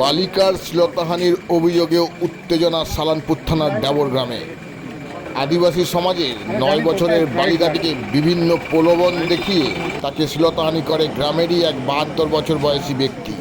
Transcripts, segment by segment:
বালিকার শ্লীলতাহানির অভিযোগে উত্তেজনা সালানপুর থানার ডাবর গ্রামে। আদিবাসী সমাজের নয় বছরের বালিকাটিকে বিভিন্ন প্রলোভন দেখিয়ে তাকে শ্লীলতাহানি করে গ্রামেরই এক বাহাত্তর বছর বয়সী ব্যক্তি।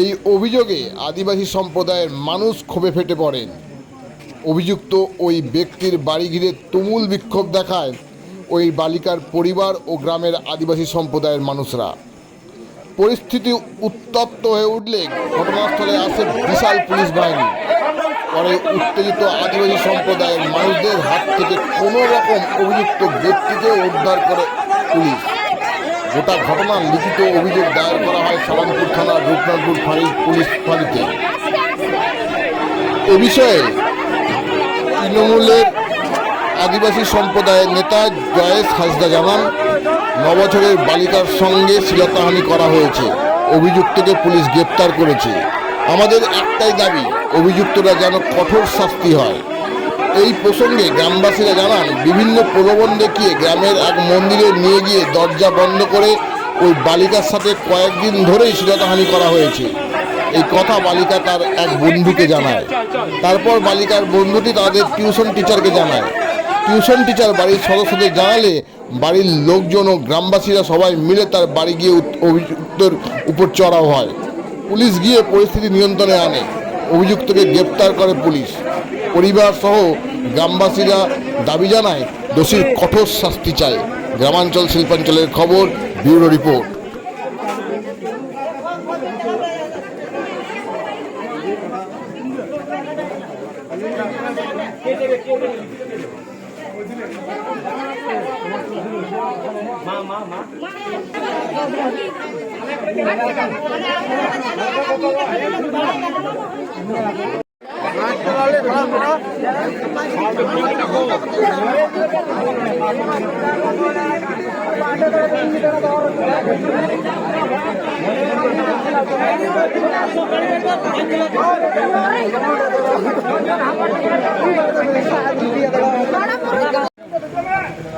এই অভিযোগে আদিবাসী সম্প্রদায়ের মানুষ ক্ষোভে ফেটে পড়েন। অভিযুক্ত ওই ব্যক্তির বাড়ি ঘিরে তুমুল বিক্ষোভ দেখায় ওই বালিকার পরিবার ও গ্রামের আদিবাসী সম্প্রদায়ের মানুষরা। পরিস্থিতি উত্তপ্ত হয়ে উঠলে ঘটনাস্থলে আসে বিশাল পুলিশ বাহিনী। পরে উত্তেজিত আদিবাসী সম্প্রদায়ের মানুষদের হাত থেকে কোনো রকম অভিযুক্ত ব্যক্তিকে উদ্ধার করে পুলিশ। গোটা ঘটনার লিখিত অভিযোগ দায়ের করা হয় সালামপুর থানার রূপনাথপুর ফাঁড়ির পুলিশ ফাঁড়িতে। এ বিষয়ে তৃণমূলের আদিবাসী সম্প্রদায়ের নেতা জয়েশ হাসদা জানান নবছরের বালিকার সঙ্গে শিলতাহানি করা হয়েছে। অভিযুক্তকে পুলিশ গ্রেপ্তার করেছে। আমাদের একটাই দাবি, অভিযুক্তরা যেন কঠোর শাস্তি হয়। এই প্রসঙ্গে গ্রামবাসীরা জানান, বিভিন্ন প্রলোভন দেখিয়ে গ্রামের এক মন্দিরে নিয়ে গিয়ে দরজা বন্ধ করে ওই বালিকার সাথে কয়েকদিন ধরেই শিলতাহানি করা হয়েছে। এই কথা বালিকা তার এক বন্ধুকে জানায়। তারপর বালিকার বন্ধুটি তাদের টিউশন টিচারকে জানায়। টিউশন টিচার বাড়ির সদস্যদের জানালে বাড়ির লোকজন ও গ্রামবাসীরা সবাই মিলে তার বাড়ি গিয়ে অভিযুক্তের উপর চড়াও হয়। পুলিশ গিয়ে পরিস্থিতি নিয়ন্ত্রণে আনে। অভিযুক্তকে গ্রেপ্তার করে পুলিশ। পরিবার সহ গ্রামবাসীরা দাবি জানায়, দোষীর কঠোর শাস্তি চায় গ্রামাঞ্চল শিল্পাঞ্চলের খবর, ব্যুরো রিপোর্ট। মা মা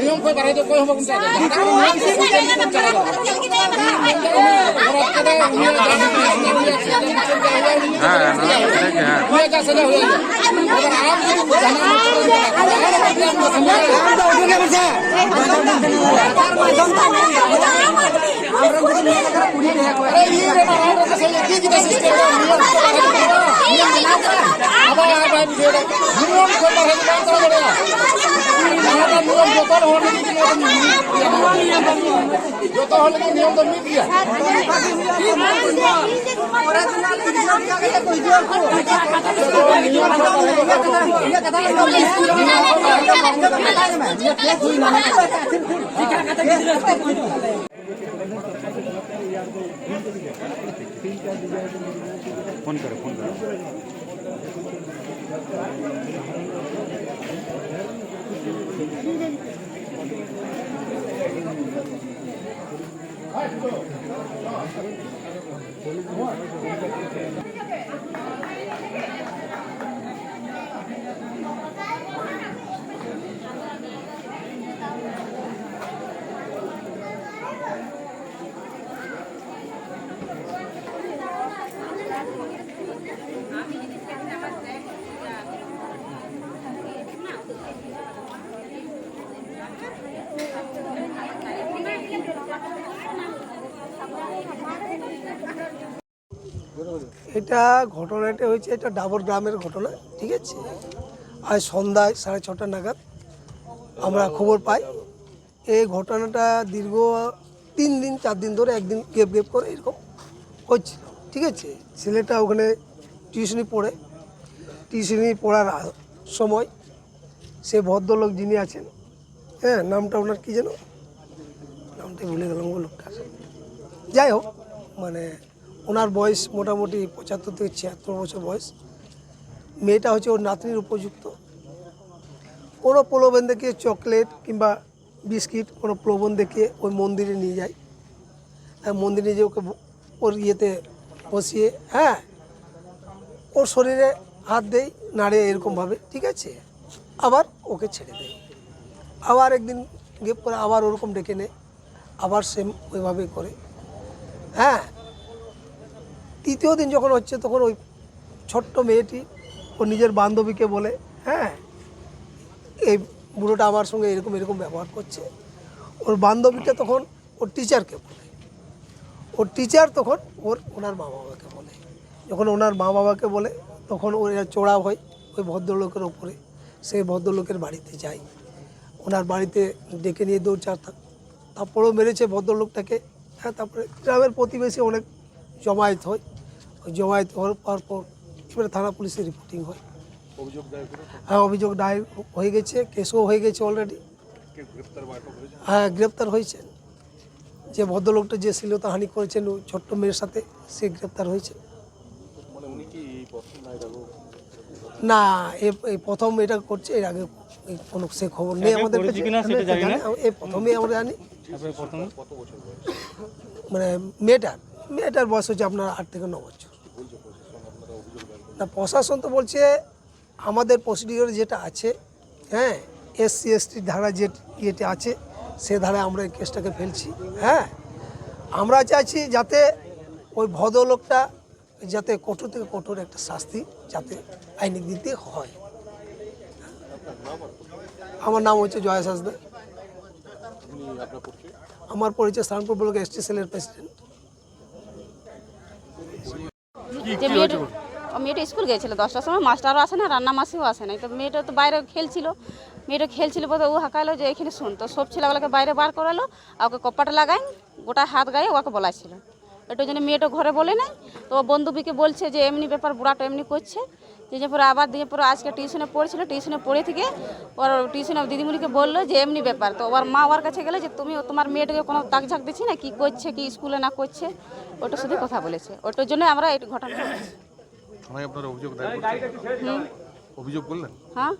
Yung pa para to ko huwag sa. Apa apa video. Minimum kota harus kantor ya. जोतर होने की जोतर होने की नियम तो मिल गया फोन करो फोन करो Thank you. ঘটনাটা হয়েছে, এটা ডাবর গ্রামের ঘটনা, ঠিক আছে? আজ সন্ধ্যায় সাড়ে ছটা নাগাদ আমরা খবর পাই। এই ঘটনাটা দীর্ঘ তিন দিন, চার দিন ধরে একদিন গেপ গেপ করে এরকম হচ্ছিল ঠিক আছে? ছেলেটা ওখানে টিউশনি পড়ে। টিউশনি পড়ার সময় সে ভদ্রলোক যিনি আছেন হ্যাঁ নামটা ওনার কী যেন? নামটা ভুলে গেলাম গো লোকটার। যাই হোক মানে ওনার বয়স মোটামুটি পঁচাত্তর থেকে ছিয়াত্তর বছর বয়স। মেয়েটা হচ্ছে ওর নাতনির উপযুক্ত। কোনো প্রলোভন দেখিয়ে চকলেট কিংবা বিস্কিট, কোনো প্রলোভন দেখিয়ে ওই মন্দিরে নিয়ে যায়। হ্যাঁ মন্দিরে নিয়ে ওকে ওর ইয়েতে বসিয়ে হ্যাঁ ওর শরীরে হাত দেয়, নাড়ে এরকমভাবে, ঠিক আছে? আবার ওকে ছেড়ে দেয়। আবার একদিন গেপ করে আবার ওরকম ডেকে নেয়। আবার সেম ওইভাবেই করে। হ্যাঁ তৃতীয় দিন যখন হচ্ছে তখন ওই ছোট্ট মেয়েটি ও নিজের বান্ধবীকে বলে হ্যাঁ এই বুড়োটা আমার সঙ্গে এরকম এরকম ব্যবহার করছে। ওর বান্ধবীটা তখন ওর টিচারকে বলে। ওর টিচার তখন ওর ওনার মা বাবাকে বলে। যখন ওনার মা বাবাকে বলে, তখন ওর চড়া হয় ওই ভদ্রলোকের ওপরে। সেই ভদ্রলোকের বাড়িতে যায়। ওনার বাড়িতে ডেকে নিয়ে দৌড় চার থাক তারপরেও মেরেছে ভদ্রলোকটাকে। হ্যাঁ তারপরে গ্রামের প্রতিবেশী অনেক জমায়েত হয়। জমায়েত হওয়ার পর পর এবারে থানা পুলিশে রিপোর্টিং হয়। হ্যাঁ অভিযোগ দায়ের হয়ে গেছে কেসও হয়ে গেছে অলরেডি হ্যাঁ গ্রেপ্তার হয়েছে। যে ভদ্রলোকটা যে শ্লীলতাহানি করেছেন ওই ছোট্ট মেয়ের সাথে সে গ্রেপ্তার হয়েছে। না এ- এই প্রথম এটা করছে এর আগে কোনো সে খবর নেই আমাদের না, এই প্রথমেই আমরা জানি। মানে মেয়েটার মেয়েটার বয়স হচ্ছে আপনার আট থেকে ন বছর। না প্রশাসন তো বলছে আমাদের প্রসিডিওর যেটা আছে হ্যাঁ এসসি এসটির ধারা যে ইয়েটা আছে সে ধারায় আমরা এই কেসটাকে ফেলছি হ্যাঁ। আমরা চাইছি যাতে ওই ভদ্রলোকটা যাতে কঠোর থেকে কঠোর একটা শাস্তি যাতে আইনিক দিক দিয়ে হয়। আমার নাম হচ্ছে জয় হাসদা আমার পরিচয় স্থানপুর ব্লক এসটি সেলের প্রেসিডেন্ট। যে মেয়েটা ও মেয়েটা স্কুল গিয়েছিল দশটার সময় মাস্টারও আসে না রান্না মাসিও আসে না। তো মেয়েটা তো বাইরে খেলছিল। মেয়েটা খেলছিল বলতে ও হাঁকালো যে এখানে শুন। তো সব ছেলেগুলোকে বাইরে বার করালো আর ওকে কপাটা লাগাই গোটা হাত গায়ে ওকে বলাছিল এটার জন্য মেয়েটা ঘরে বলে নাই তো বন্ধু বন্ধুবিকে বলছে যে এমনি ব্যাপার বুড়াটা এমনি করছে। দিয়ে পরে আবার দিয়ে পরে আজকে টিউশনে পড়েছিল টিউশনে পড়ে থেকে ওর টিউশনে দিদিমণিকে বলল যে এমনি ব্যাপার। তো ওর মা ওর কাছে গেলে যে তুমি তোমার মেয়েটাকে কোনো তাক ঝাঁক দিচ্ছি না? কি করছে কি স্কুলে না করছে? ওটা শুধু কথা বলেছে। ওটার জন্য আমরা এই ঘটনা অভিযোগ হুম। অভিযোগ করলেন? হ্যাঁ।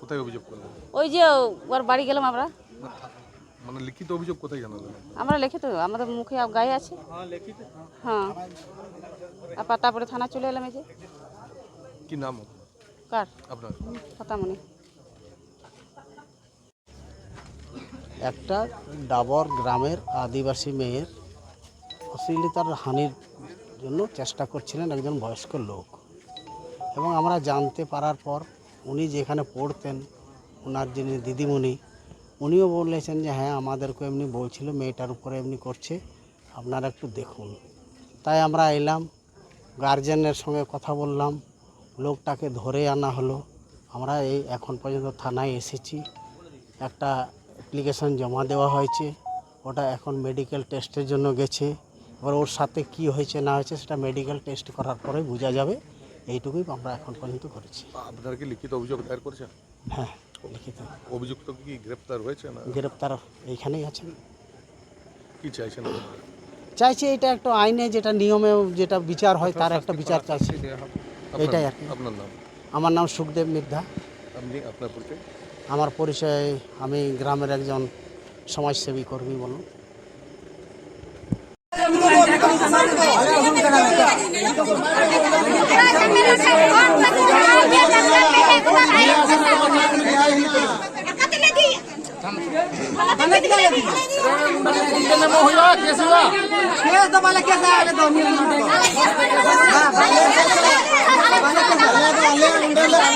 কোথায় অভিযোগ করলেন? ওই যে ওর বাড়ি গেলাম আমরা। মানে লিখিত অভিযোগ কোথায় জানালেন? আমরা লিখিত আমাদের মুখে গায়ে আছে। হ্যাঁ আবার তারপরে থানা চলে এলাম এই যে। কি নাম কার? আপনার? কথামণি একটা ডাবর গ্রামের আদিবাসী মেয়ের অশ্লীলতার হানির জন্য চেষ্টা করছিলেন একজন বয়স্ক লোক। এবং আমরা জানতে পারার পর উনি যেখানে পড়তেন ওনার যিনি দিদিমণি উনিও বলেছেন যে হ্যাঁ আমাদেরকে এমনি বলছিল মেয়েটার উপরে এমনি করছে আপনারা একটু দেখুন। তাই আমরা এলাম গার্জেনের সঙ্গে কথা বললাম লোকটাকে ধরে আনা হলো। আমরা এই এখন পর্যন্ত থানায় এসেছি। একটা অ্যাপ্লিকেশন জমা দেওয়া হয়েছে। ওটা এখন মেডিকেল টেস্টের জন্য গেছে। এবার ওর সাথে কি হয়েছে না হয়েছে সেটা মেডিকেল টেস্ট করার পরে বোঝা যাবে। এইটুকুই আমরা এখন পর্যন্ত করেছি। আপনারা কি লিখিত অভিযোগ দায়ের করেছেন? হ্যাঁ লিখিত। অভিযুক্ত কি গ্রেপ্তার হয়েছে না? গ্রেপ্তার এইখানেই আছেন। কি চাইছেন? চাইছি এটা একটা আইনে যেটা নিয়মে যেটা বিচার হয় তার একটা বিচার চাইছি। এটাই আর কি। আপনার নাম? আমার নাম সুখদেব মির্ধা আপনি আপনার পরিচয় আমার পরিচয় আমি গ্রামের একজন সমাজসেবী কর্মী বলুন।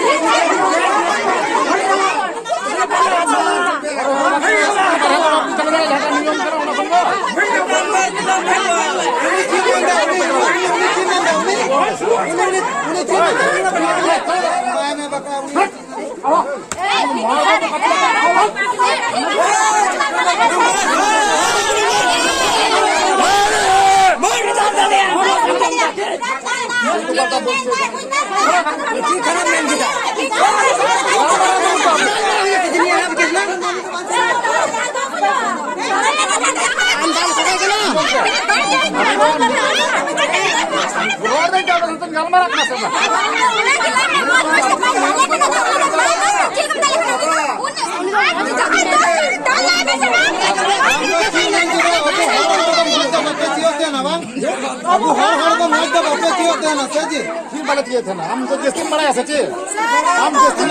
পুলিশ পুলিশ अब हर हर को मैच जब होते थी होते ना सर जी फिर गलत किए थे ना हम तो जिस दिन बढ़ाया सर जी हम जिस दिन